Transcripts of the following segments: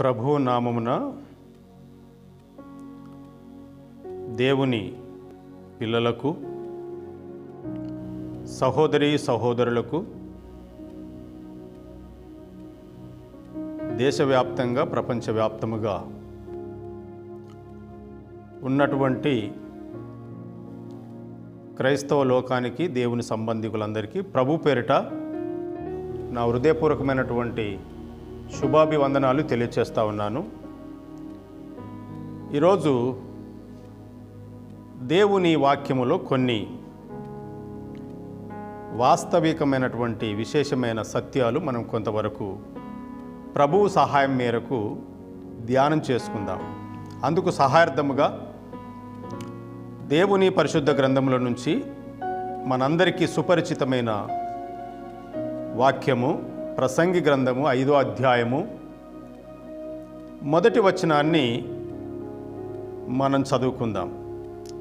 ప్రభు నామమున దేవుని పిల్లలకు సహోదరి సహోదరులకు దేశవ్యాప్తంగా ప్రపంచవ్యాప్తముగా ఉన్నటువంటి క్రైస్తవ లోకానికి దేవుని సంబంధికులందరికీ ప్రభు పేరిట నా హృదయపూర్వకమైనటువంటి శుభాభివందనాలు తెలియచేస్తా ఉన్నాను. ఈరోజు దేవుని వాక్యములో కొన్ని వాస్తవికమైనటువంటి విశేషమైన సత్యాలు మనం కొంతవరకు ప్రభువు సహాయం మేరకు ధ్యానం చేసుకుందాం. అందుకు సహాయార్థముగా దేవుని పరిశుద్ధ గ్రంథముల నుంచి మనందరికీ సుపరిచితమైన వాక్యము ప్రసంగి గ్రంథము ఐదో అధ్యాయము. మొదటి వచనాన్ని మనం చదువుకుందాం.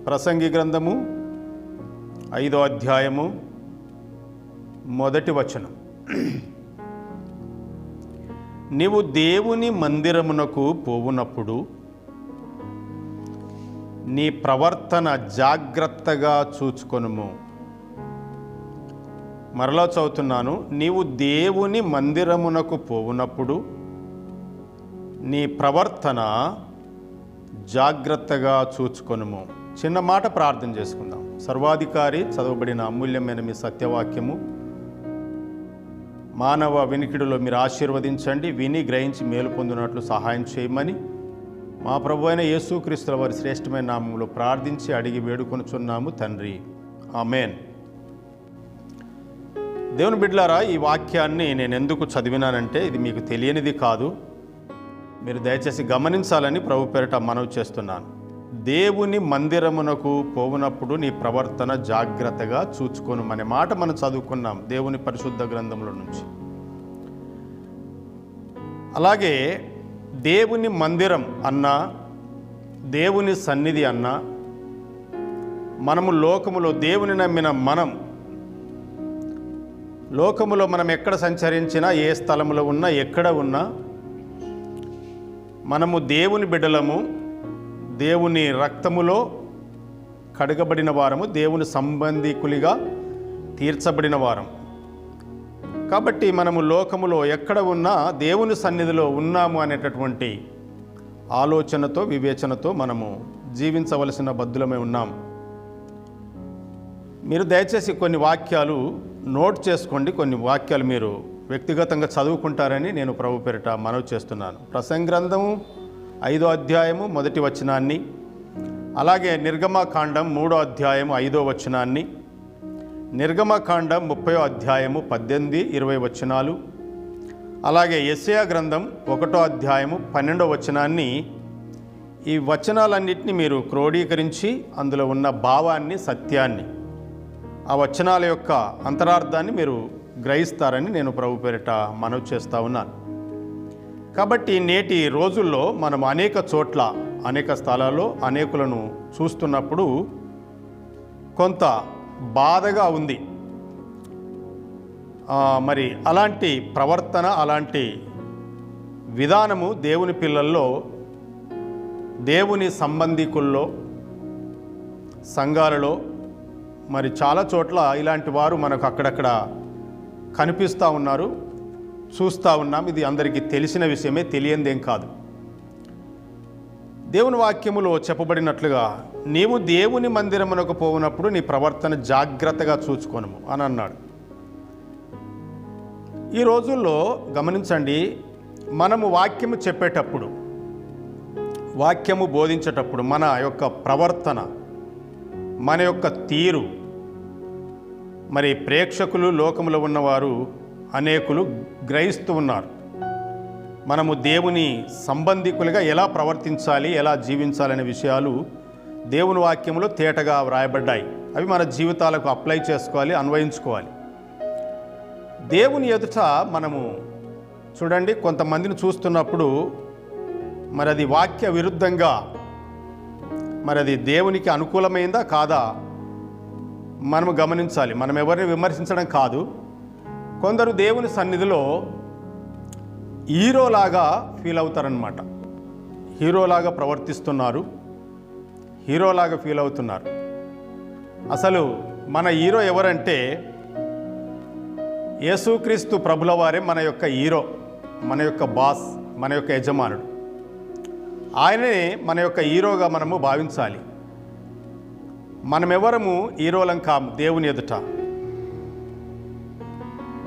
ప్రసంగి గ్రంథము ఐదో అధ్యాయము మొదటి వచనం. నీవు దేవుని మందిరమునకు పోవునప్పుడు నీ ప్రవర్తన జాగ్రత్తగా చూచుకొనుము. మరలా చదువుతున్నాను. నీవు దేవుని మందిరమునకు పోవునప్పుడు నీ ప్రవర్తన జాగ్రత్తగా చూచుకొనుము. చిన్న మాట ప్రార్థన చేసుకుందాం. సర్వాధికారి చదవబడిన అమూల్యమైన మీ సత్యవాక్యము. మానవ వినికిడిలో మీరు ఆశీర్వదించండి. విని గ్రహించి మేలు పొందినట్లు సహాయం చేయమని మా ప్రభు అయిన యేసుక్రీస్తుల వారి శ్రేష్టమైన నామంలో ప్రార్థించి అడిగి వేడుకొనుచున్నాము తండ్రి. ఆమెన్. దేవుని బిడ్లారా ఈ వాక్యాన్ని నేను ఎందుకు చదివినానంటే ఇది మీకు తెలియనిది కాదు. మీరు దయచేసి గమనించాలని ప్రభు పేరిట మనవి చేస్తున్నాను. దేవుని మందిరమునకు పోవునప్పుడు నీ ప్రవర్తన జాగ్రత్తగా చూచుకోను అనే మాట మనం చదువుకున్నాం దేవుని పరిశుద్ధ గ్రంథంలో నుంచి. అలాగే దేవుని మందిరం అన్నా దేవుని సన్నిధి అన్నా మనము లోకములో దేవుని నమ్మిన మనం లోకములో మనం ఎక్కడ సంచరించినా ఏ స్థలములో ఉన్నా ఎక్కడ ఉన్నా మనము దేవుని బిడ్డలము దేవుని రక్తములో కడగబడిన వారము దేవుని సంబంధికులిగా తీర్చబడిన వారం. కాబట్టి మనము లోకములో ఎక్కడ ఉన్నా దేవుని సన్నిధిలో ఉన్నాము అనేటటువంటి ఆలోచనతో వివేచనతో మనము జీవించవలసిన బద్దులమే ఉన్నాం. మీరు దయచేసి కొన్ని వాక్యాలు నోట్ చేసుకోండి కొన్ని వాక్యాలు మీరు వ్యక్తిగతంగా చదువుకుంటారని నేను ప్రభు పేరిట మనవి చేస్తున్నాను. ప్రసంగ్రంథము ఐదో అధ్యాయము మొదటి వచనాన్ని అలాగే నిర్గమకాండం మూడో అధ్యాయము ఐదో వచనాన్ని నిర్గమకాండం ముప్పయో అధ్యాయము పద్దెనిమిది ఇరవై వచనాలు అలాగే ఎస్ఏ గ్రంథం ఒకటో అధ్యాయము పన్నెండో వచనాన్ని ఈ వచనాలన్నింటినీ మీరు క్రోడీకరించి అందులో ఉన్న భావాన్ని సత్యాన్ని ఆ వచనాల యొక్క అంతరార్థాన్ని మీరు గ్రహిస్తారని నేను ప్రభు పేరిట మనవి చేస్తూ ఉన్నాను. కాబట్టి నేటి రోజుల్లో మనం అనేక చోట్ల అనేక స్థలాల్లో అనేకులను చూస్తున్నప్పుడు కొంత బాధగా ఉంది. మరి అలాంటి ప్రవర్తన అలాంటి విధానము దేవుని పిల్లల్లో దేవుని సంబంధికుల్లో సంఘాలలో మరి చాలా చోట్ల ఇలాంటి వారు మనకు అక్కడక్కడ కనిపిస్తూ ఉన్నారు చూస్తూ ఉన్నాం. ఇది అందరికీ తెలిసిన విషయమే తెలియందేం కాదు. దేవుని వాక్యములో చెప్పబడినట్లుగా నీవు దేవుని మందిరమునకు పోవునప్పుడు నీ ప్రవర్తన జాగ్రత్తగా చూసుకోను అని అన్నాడు. ఈ రోజుల్లో గమనించండి మనము వాక్యము చెప్పేటప్పుడు వాక్యము బోధించేటప్పుడు మన యొక్క ప్రవర్తన మన యొక్క తీరు మరి ప్రేక్షకులు లోకములో ఉన్నవారు అనేకులు గ్రహిస్తూ ఉన్నారు. మనము దేవుని సంబంధికులుగా ఎలా ప్రవర్తించాలి ఎలా జీవించాలనే విషయాలు దేవుని వాక్యంలో తేటగా వ్రాయబడ్డాయి. అవి మన జీవితాలకు అప్లై చేసుకోవాలి అన్వయించుకోవాలి. దేవుని ఎదుట మనము చూడండి కొంతమందిని చూస్తున్నప్పుడు మరి అది వాక్య విరుద్ధంగా మరి అది దేవునికి అనుకూలమైందా కాదా? మనము గమనించాలి. మనం ఎవరిని విమర్శించడం కాదు. కొందరు దేవుని సన్నిధిలో హీరోలాగా ఫీల్ అవుతారనమాట హీరోలాగా ప్రవర్తిస్తున్నారు. హీరోలాగా ఫీల్ అవుతున్నారు. అసలు మన హీరో ఎవరంటే యేసుక్రీస్తు ప్రభుల వారే మన యొక్క హీరో మన యొక్క బాస్ మన యొక్క యజమానుడు. ఆయనే మన యొక్క హీరోగా మనము భావించాలి. మనమెవరము ఈరోలం కాము దేవుని ఎదుట?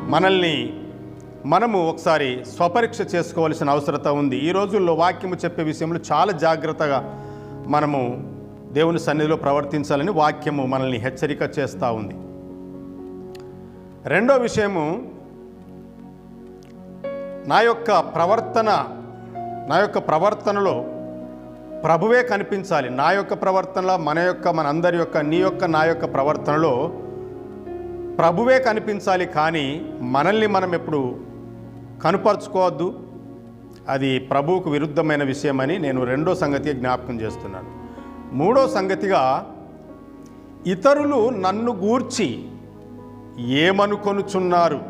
మనల్ని మనము ఒకసారి స్వపరీక్ష చేసుకోవాల్సిన అవసరత ఉంది. ఈ రోజుల్లో వాక్యము చెప్పే విషయంలో చాలా జాగ్రత్తగా మనము దేవుని సన్నిధిలో ప్రవర్తించాలని వాక్యము మనల్ని హెచ్చరిక చేస్తూ ఉంది. రెండో విషయము నా యొక్క ప్రవర్తన నా యొక్క ప్రవర్తనలో ప్రభువే కనిపించాలి. నా యొక్క ప్రవర్తనలో మన యొక్క మన అందరి యొక్క నీ యొక్క నా యొక్క ప్రవర్తనలో ప్రభువే కనిపించాలి కానీ మనల్ని మనం ఎప్పుడు కనుపరుచుకోవద్దు. అది ప్రభువుకు విరుద్ధమైన విషయమని నేను రెండో సంగతి జ్ఞాపకం చేస్తున్నాను. మూడో సంగతిగా ఇతరులు నన్ను గూర్చి ఏమనుకొనుచున్నారు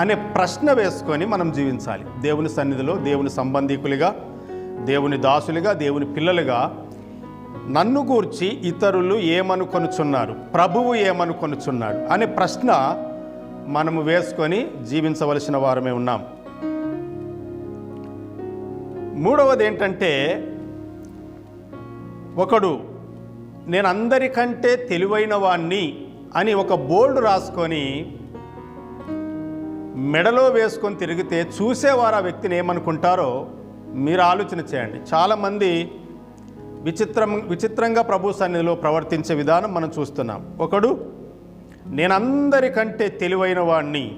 అనే ప్రశ్న వేసుకొని మనం జీవించాలి. దేవుని సన్నిధిలో దేవుని సంబంధికులుగా దేవుని దాసులుగా దేవుని పిల్లలుగా నన్ను గూర్చి ఇతరులు ఏమనుకొనుచున్నారు? ప్రభువు ఏమనుకొనుచున్నాడు? అనే ప్రశ్న మనము వేసుకొని జీవించవలసిన వారమే ఉన్నాం. మూడవది ఏంటంటే ఒకడు నేను అందరికంటే తెలివైన వాణ్ణి అని ఒక బోర్డు రాసుకొని మెడలో వేసుకొని తిరిగితే చూసేవారు ఆ వ్యక్తిని ఏమనుకుంటారో మీరు ఆలోచన చేయండి. చాలామంది విచిత్రం విచిత్రంగా ప్రభు సన్నిధిలో ప్రవర్తించే విధానం మనం చూస్తున్నాం. ఒకడు నేను అందరికంటే తెలివైన వాణ్ణి.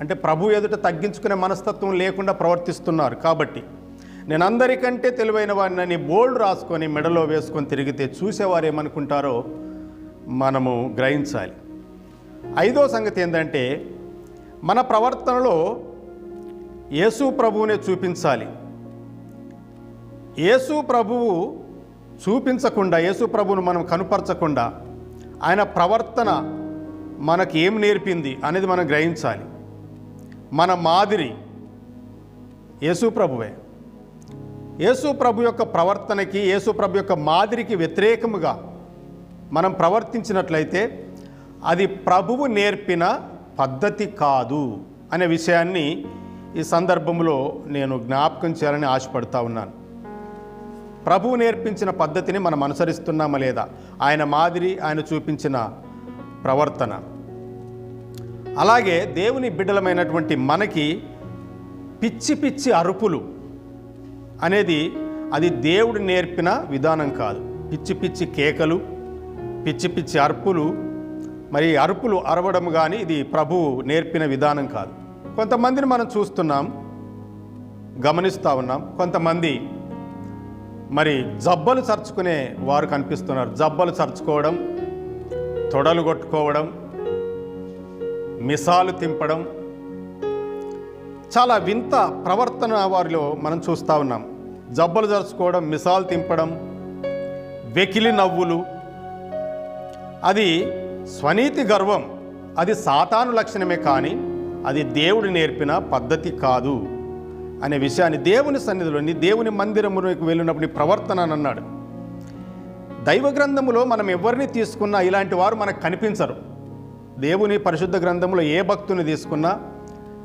అంటే ప్రభు ఎదుట తగ్గించుకునే మనస్తత్వం లేకుండా ప్రవర్తిస్తున్నారు కాబట్టి నేను అందరికంటే తెలివైన వాడిని అని బోల్డ్ రాసుకొని మెడలో వేసుకొని తిరిగితే చూసేవారు ఏమనుకుంటారో మనము గ్రహించాలి. ఐదో సంగతి ఏంటంటే మన ప్రవర్తనలో యేసు ప్రభువునే చూపించాలి. యేసు ప్రభువు చూపించకుండా యేసు ప్రభువును మనం కనుపరచకుండా ఆయన ప్రవర్తన మనకి ఏం నేర్పింది అనేది మనం గ్రహించాలి. మన మాదిరి యేసు ప్రభువే. యేసు ప్రభు యొక్క ప్రవర్తనకి యేసు ప్రభు యొక్క మాదిరికి వ్యతిరేకముగా మనం ప్రవర్తించినట్లయితే అది ప్రభువు నేర్పిన పద్ధతి కాదు అనే విషయాన్ని ఈ సందర్భంలో నేను జ్ఞాపకం చేయాలని ఆశపడుతూ ఉన్నాను. ప్రభువు నేర్పించిన పద్ధతిని మనం అనుసరిస్తున్నామా లేదా? ఆయన మాదిరి ఆయన చూపించిన ప్రవర్తన. అలాగే దేవుని బిడ్డలమైనటువంటి మనకి పిచ్చి పిచ్చి అరుపులు అనేది అది దేవుడు నేర్పిన విధానం కాదు. పిచ్చి పిచ్చి కేకలు పిచ్చి పిచ్చి అరుపులు మరి అరుపులు అరవడం కానీ ఇది ప్రభువు నేర్పిన విధానం కాదు. కొంతమందిని మనం చూస్తున్నాం గమనిస్తూ ఉన్నాం. కొంతమంది మరి జబ్బలు చరుచుకునే వారు కనిపిస్తున్నారు. జబ్బలు చరుచుకోవడం తొడలు కొట్టుకోవడం మిసాలు తింపడం. చాలా వింత ప్రవర్తన వారిలో మనం చూస్తూ ఉన్నాం. జబ్బలు జరుచుకోవడం మిసాలు తింపడం వెకిలి నవ్వులు. అది స్వనీతి గర్వం. అది సాతాను లక్షణమే కానీ అది దేవుడు నేర్పిన పద్ధతి కాదు. అనే విషయాన్ని దేవుని సన్నిధిలోని దేవుని మందిరములకు వెళ్ళినప్పుడు నీ ప్రవర్తన అని అన్నాడు. దైవ గ్రంథములో మనం ఎవరిని తీసుకున్నా ఇలాంటి వారు మనకు కనిపించరు. దేవుని పరిశుద్ధ గ్రంథంలో ఏ భక్తుని తీసుకున్నా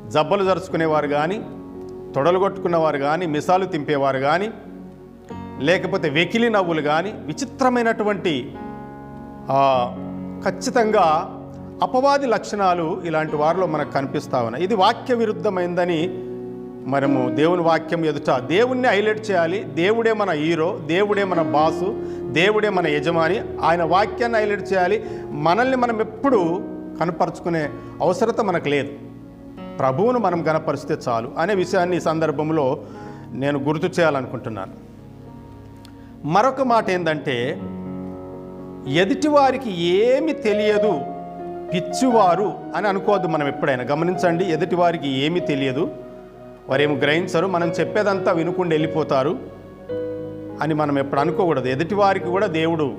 జబ్బలు జరుచుకునేవారు కానీ తొడలు కొట్టుకున్నవారు కానీ మిసాలు తింపేవారు కానీ లేకపోతే వెకిలి నవ్వులు కానీ విచిత్రమైనటువంటి ఖచ్చితంగా అపవాది లక్షణాలు ఇలాంటి వారిలో మనకు కనిపిస్తా ఉన్నాయి. ఇది వాక్య విరుద్ధమైందని మనము దేవుని వాక్యం ఎదుట దేవుణ్ణి హైలైట్ చేయాలి. దేవుడే మన హీరో దేవుడే మన బాసు దేవుడే మన యజమాని. ఆయన వాక్యాన్ని హైలైట్ చేయాలి. మనల్ని మనం ఎప్పుడు కనపరుచుకునే అవసరత మనకు లేదు. ప్రభువును మనం గనపరిస్తే చాలు అనే విషయాన్ని ఈ సందర్భంలో నేను గుర్తు చేయాలనుకుంటున్నాను. మరొక మాట ఏంటంటే ఎదుటివారికి ఏమి తెలియదు పిచ్చివారు అని అనుకోవద్దు మనం ఎప్పుడైనా. గమనించండి ఎదుటివారికి ఏమి తెలియదు వారేమి గ్రహించరు మనం చెప్పేదంతా వినుకుండా వెళ్ళిపోతారు అని మనం ఎప్పుడు అనుకోకూడదు. ఎదుటివారికి కూడా దేవుడు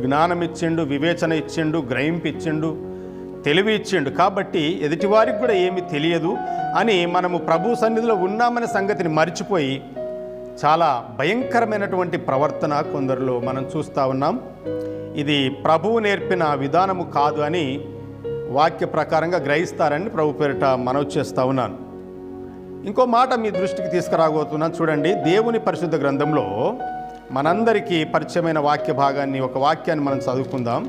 జ్ఞానం ఇచ్చిండు వివేచన ఇచ్చిండు గ్రహింపు ఇచ్చిండు తెలివి ఇచ్చిండు. కాబట్టి ఎదుటివారికి కూడా ఏమి తెలియదు అని మనము ప్రభు సన్నిధిలో ఉన్నామనే సంగతిని మర్చిపోయి చాలా భయంకరమైనటువంటి ప్రవర్తన కొందరిలో మనం చూస్తూ ఉన్నాం. ఇది ప్రభువు నేర్పిన విధానము కాదు అని వాక్య ప్రకారంగా గ్రహిస్తారని ప్రభు పేరిట మనవి చేస్తూ ఉన్నాను. ఇంకో మాట మీ దృష్టికి తీసుకురాబోతున్నాను చూడండి దేవుని పరిశుద్ధ గ్రంథంలో మనందరికీ పరిచయమైన వాక్య భాగాన్ని ఒక వాక్యాన్ని మనం చదువుకుందాం.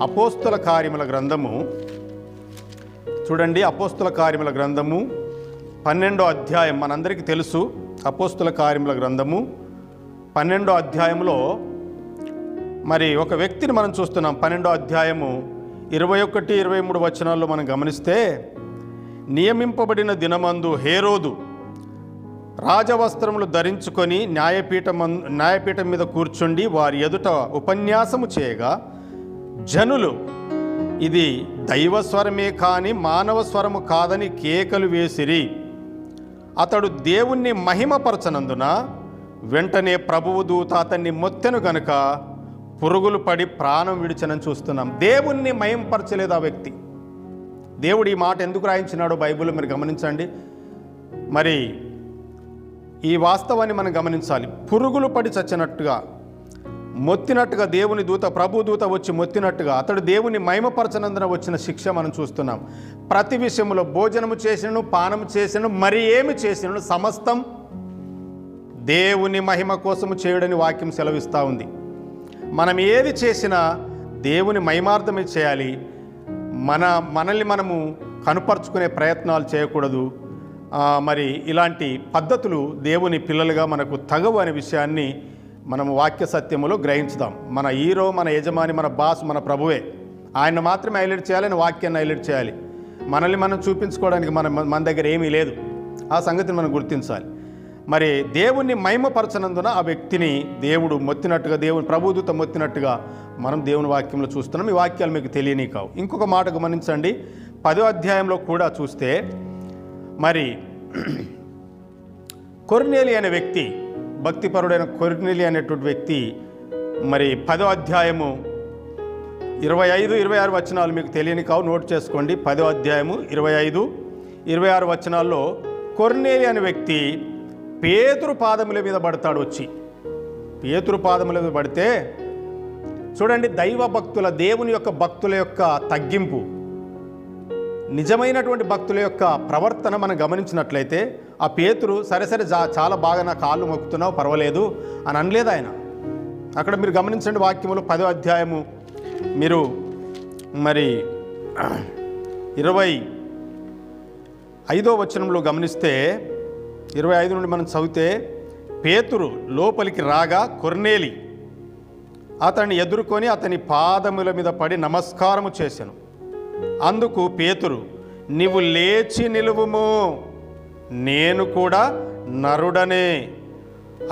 అపోస్తుల కార్యముల గ్రంథము. చూడండి అపోస్తుల కార్యముల గ్రంథము పన్నెండో అధ్యాయం. మనందరికీ తెలుసు అపోస్తుల కార్యముల గ్రంథము పన్నెండో అధ్యాయంలో మరి ఒక వ్యక్తిని మనం చూస్తున్నాం. పన్నెండో అధ్యాయము ఇరవై ఒకటి ఇరవై మూడు వచనాల్లో మనం గమనిస్తే నియమింపబడిన దినమందు హేరోదు రాజవస్త్రములు ధరించుకొని న్యాయపీఠం న్యాయపీఠం మీద కూర్చుండి వారి ఎదుట ఉపన్యాసము చేయగా జనులు ఇది దైవస్వరమే కాని మానవ స్వరము కాదని కేకలు వేసిరి. అతడు దేవుణ్ణి మహిమపరచనందున వెంటనే ప్రభువు దూత అతన్ని మొత్తెను గనుక పురుగులు పడి ప్రాణం విడిచనని చూస్తున్నాం. దేవుణ్ణి మహింపరచలేదు ఆ వ్యక్తి. దేవుడు ఈ మాట ఎందుకు రాయించినాడో బైబిల్లో మీరు గమనించండి. మరి ఈ వాస్తవాన్ని మనం గమనించాలి. పురుగులు పడి చచ్చినట్టుగా మొత్తినట్టుగా దేవుని దూత ప్రభు దూత వచ్చి మొత్తినట్టుగా అతడు దేవుని మహిమపరచనందున వచ్చిన శిక్ష మనం చూస్తున్నాం. ప్రతి విషయంలో భోజనము చేసినను పానము చేసినను మరి ఏమి చేసినను సమస్తం దేవుని మహిమ కోసము చేయడని వాక్యం సెలవిస్తూ ఉంది. మనం ఏది చేసినా దేవుని మహిమార్థమే చేయాలి. మన మనల్ని మనము కనుపరుచుకునే ప్రయత్నాలు చేయకూడదు. మరి ఇలాంటి పద్ధతులు దేవుని పిల్లలుగా మనకు తగవు అనే విషయాన్ని మనం వాక్య సత్యములో గ్రహించుదాం. మన హీరో మన యజమాని మన బాస్ మన ప్రభువే. ఆయన మాత్రమే హైలైట్ చేయాలి ఆయన వాక్యాన్ని హైలైట్ చేయాలి. మనల్ని మనం చూపించుకోవడానికి మన మన దగ్గర ఏమీ లేదు. ఆ సంగతిని మనం గుర్తించాలి. మరి దేవుణ్ణి మహిమపరచనందున ఆ వ్యక్తిని దేవుడు మొత్తినట్టుగా దేవుని ప్రభుదూత మొత్తినట్టుగా మనం దేవుని వాక్యంలో చూస్తున్నాం. ఈ వాక్యాలు మీకు తెలియని కావు. ఇంకొక మాట గమనించండి పదో అధ్యాయంలో కూడా చూస్తే మరి కొర్నేలి అనే వ్యక్తి భక్తిపరుడైన కొర్నేలి అనేటువంటి వ్యక్తి మరి పదో అధ్యాయము ఇరవై ఐదు ఇరవై ఆరు వచనాలు మీకు తెలియని కావు. నోట్ చేసుకోండి. పదో అధ్యాయము ఇరవై ఐదు ఇరవై ఆరు వచనాల్లో కొర్నేలి అనే వ్యక్తి పేతురు పాదముల మీద పడతాడు వచ్చి. పేతురు పాదముల మీద పడితే చూడండి దైవ భక్తుల దేవుని యొక్క భక్తుల యొక్క తగ్గింపు. నిజమైనటువంటి భక్తుల యొక్క ప్రవర్తన మనం గమనించినట్లయితే ఆ పేతురు సరే సరే జా చాలా బాగా నా కాళ్ళు మొక్కుతున్నావు పర్వాలేదు అని అనలేదు ఆయన. అక్కడ మీరు గమనించండి వాక్యములు పదో అధ్యాయము. మీరు మరి ఇరవై ఐదో వచనంలో గమనిస్తే ఇరవై ఐదు నుండి మనం చదివితే పేతురు లోపలికి రాగా కొర్నేలి అతన్ని ఎదుర్కొని అతని పాదముల మీద పడి నమస్కారము చేశాను అందుకు పేతురు నీవు లేచి నిలువుము నేను కూడా నరుడనే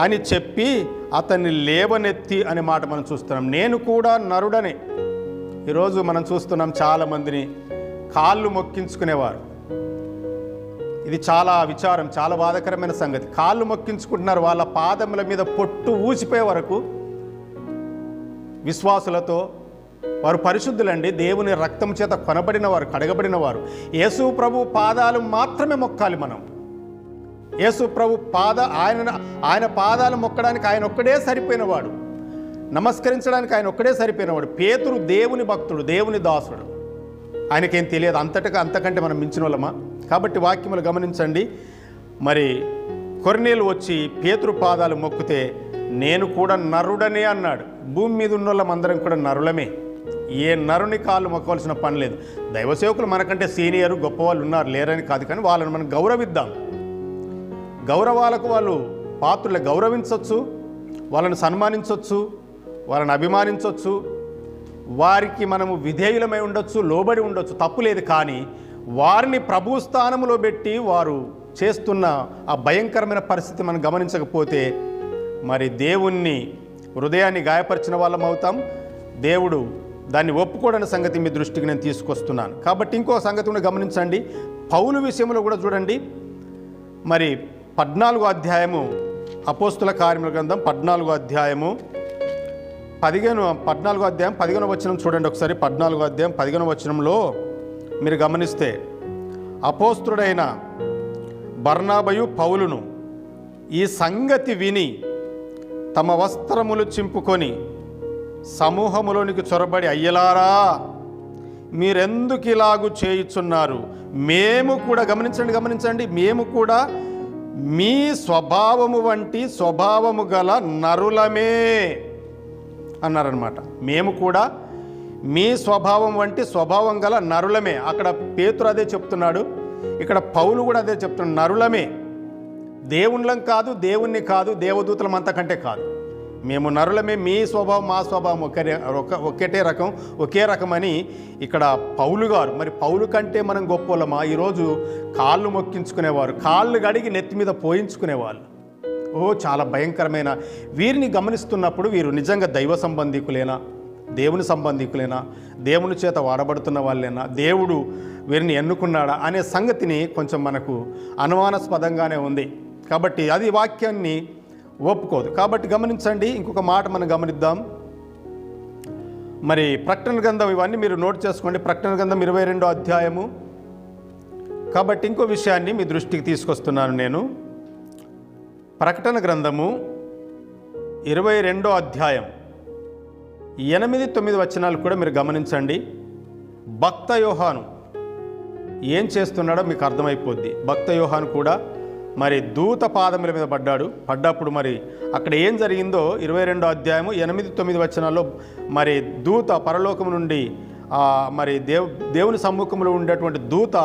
అని చెప్పి అతన్ని లేవనెత్తి అనే మాట మనం చూస్తున్నాం. నేను కూడా నరుడనే. ఈరోజు మనం చూస్తున్నాం చాలామందిని కాళ్ళు మొక్కించుకునేవారు. ఇది చాలా విచారం చాలా బాధకరమైన సంగతి. కాళ్ళు మొక్కించుకుంటున్నారు వాళ్ళ పాదముల మీద పొట్టు ఊసిపోయే వరకు విశ్వాసులతో వారు పరిశుద్ధులండి. దేవుని రక్తం చేత కొనబడిన వారు కడగబడిన వారు యేసు ప్రభు పాదాలు మాత్రమే మొక్కాలి మనం. యేసు ప్రభు పాద ఆయన ఆయన పాదాలు మొక్కడానికి ఆయన ఒక్కడే సరిపోయినవాడు. నమస్కరించడానికి ఆయన ఒక్కడే సరిపోయినవాడు. పేతురు దేవుని భక్తుడు దేవుని దాసుడు. ఆయనకేం తెలియదు అంతటగా అంతకంటే మనం మించిన వాళ్ళమా కాబట్టి వాక్యములు గమనించండి. మరి కొర్నేలు వచ్చి పేతురు పాదాలు మొక్కితే నేను కూడా నరుడనే అన్నాడు. భూమి మీద ఉన్న వాళ్ళమందరం కూడా నరులమే. ఏ నరుని కాళ్ళు మొక్కవలసిన పని లేదు. దైవ సేవకులు మనకంటే సీనియర్ గొప్పవాళ్ళు ఉన్నారు లేరని కాదు కానీ వాళ్ళని మనం గౌరవిద్దాం. గౌరవాలకు వాళ్ళు పాత్రలు. గౌరవించవచ్చు వాళ్ళని సన్మానించవచ్చు వాళ్ళని అభిమానించవచ్చు వారికి మనము విధేయులమై ఉండొచ్చు లోబడి ఉండొచ్చు. తప్పు లేదు కానీ వారిని ప్రభు స్థానంలో పెట్టి వారు చేస్తున్న ఆ భయంకరమైన పరిస్థితి మనం గమనించకపోతే మరి దేవుణ్ణి హృదయాన్ని గాయపరిచిన వాళ్ళం అవుతాం. దేవుడు దాన్ని ఒప్పుకోడని సంగతి మీ దృష్టికి నేను తీసుకొస్తున్నాను. కాబట్టి ఇంకో సంగతి కూడా గమనించండి. పౌలు విషయంలో కూడా చూడండి. మరి పద్నాలుగో అధ్యాయము అపోస్తుల కార్యముల గ్రంథం పద్నాలుగో అధ్యాయము పదిహేను పద్నాలుగో అధ్యాయం పదిహేను వచనం చూడండి ఒకసారి. పద్నాలుగో అధ్యాయం పదిహేను వచనంలో మీరు గమనిస్తే అపోస్తుడైన బర్నాబయు పౌలును ఈ సంగతి విని తమ వస్త్రములు చింపుకొని సమూహములోనికి చొరబడి అయ్యలారా మీరెందుకు ఇలాగు చేయుచున్నారు? మేము కూడా గమనించండి గమనించండి మేము కూడా మీ స్వభావము వంటి స్వభావము గల నరులమే అన్నారనమాట మేము కూడా మీ స్వభావం వంటి స్వభావం గల నరులమే. అక్కడ పేతురు అదే చెప్తున్నాడు. ఇక్కడ పౌలు కూడా అదే చెప్తున్నాడు. నరులమే. దేవుళ్ళం కాదు దేవుణ్ణి కాదు దేవదూతలం అంతకంటే కాదు. మేము నరులమే మీ స్వభావం మా స్వభావం ఒకరే ఒక ఒకటే రకం ఒకే రకమని ఇక్కడ పౌలు గారు మరి పౌలు కంటే మనం గొప్పోళ్ళమా? ఈరోజు కాళ్ళు మొక్కించుకునేవారు కాళ్ళు గడిగి నెత్తి మీద పోయించుకునేవాళ్ళు. ఓ చాలా భయంకరమైన. వీరిని గమనిస్తున్నప్పుడు వీరు నిజంగా దైవ సంబంధికులేనా? దేవుని సంబంధికులైనా దేవుని చేత వాడబడుతున్న వాళ్ళేనా దేవుడు వీరిని ఎన్నుకున్నాడా అనే సంగతిని కొంచెం మనకు అనుమానాస్పదంగానే ఉంది. కాబట్టి అది వాక్యాన్ని ఒప్పుకోదు. కాబట్టి గమనించండి ఇంకొక మాట మనం గమనిద్దాం. మరి ప్రకటన గ్రంథం ఇవన్నీ మీరు నోట్ చేసుకోండి. ప్రకటన గ్రంథం ఇరవై రెండో అధ్యాయము. కాబట్టి ఇంకో విషయాన్ని మీ దృష్టికి తీసుకొస్తున్నాను నేను. ప్రకటన గ్రంథము ఇరవై రెండో అధ్యాయం. ఎనిమిది తొమ్మిది వచనాలు కూడా మీరు గమనించండి. భక్త యోహాను ఏం చేస్తున్నాడో మీకు అర్థమైపోద్ది. భక్త యోహాను కూడా మరి దూత పాదముల మీద పడ్డాడు. పడ్డప్పుడు మరి అక్కడ ఏం జరిగిందో ఇరవై రెండో అధ్యాయము ఎనిమిది తొమ్మిది వచనాల్లో మరి దూత పరలోకం నుండి మరి దేవ్ దేవుని సమ్ముఖంలో ఉండేటువంటి దూత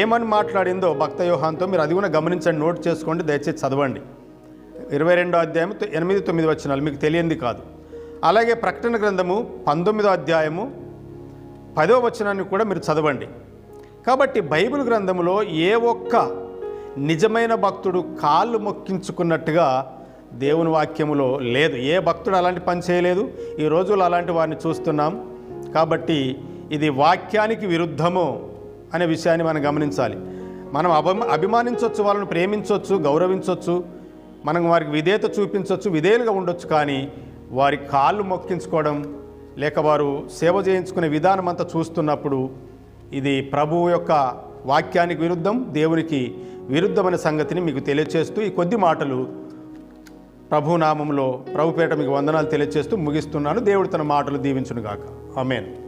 ఏమని మాట్లాడిందో భక్త యోహాన్తో మీరు అది కూడా గమనించండి. నోట్ చేసుకోండి దయచేసి చదవండి. ఇరవై రెండో అధ్యాయం ఎనిమిది తొమ్మిది వచనాలు మీకు తెలియంది కాదు. అలాగే ప్రకటన గ్రంథము పంతొమ్మిదో అధ్యాయము పదో వచనాన్ని కూడా మీరు చదవండి. కాబట్టి బైబిల్ గ్రంథంలో ఏ ఒక్క నిజమైన భక్తుడు కాళ్ళు మొక్కించుకున్నట్టుగా దేవుని వాక్యములో లేదు. ఏ భక్తుడు అలాంటి పని చేయలేదు. ఈ రోజుల్లో అలాంటి వారిని చూస్తున్నాం. కాబట్టి ఇది వాక్యానికి విరుద్ధము అనే విషయాన్ని మనం గమనించాలి. మనం అభిమ అభిమానించవచ్చు వాళ్ళని ప్రేమించవచ్చు గౌరవించవచ్చు మనం వారికి విధేయత చూపించవచ్చు విధేయులుగా ఉండొచ్చు కానీ వారి కాళ్ళు మొక్కించుకోవడం లేక వారు సేవ చేయించుకునే విధానం అంతా చూస్తున్నప్పుడు ఇది ప్రభువు యొక్క వాక్యానికి విరుద్ధం దేవునికి విరుద్ధమైన సంగతిని మీకు తెలియచేస్తూ ఈ కొద్ది మాటలు ప్రభు నామంలో ప్రభుపేట మీకు వందనాలు తెలియచేస్తూ ముగిస్తున్నాను. దేవుడు తన మాటలు దీవించునుగాక. ఆమెను.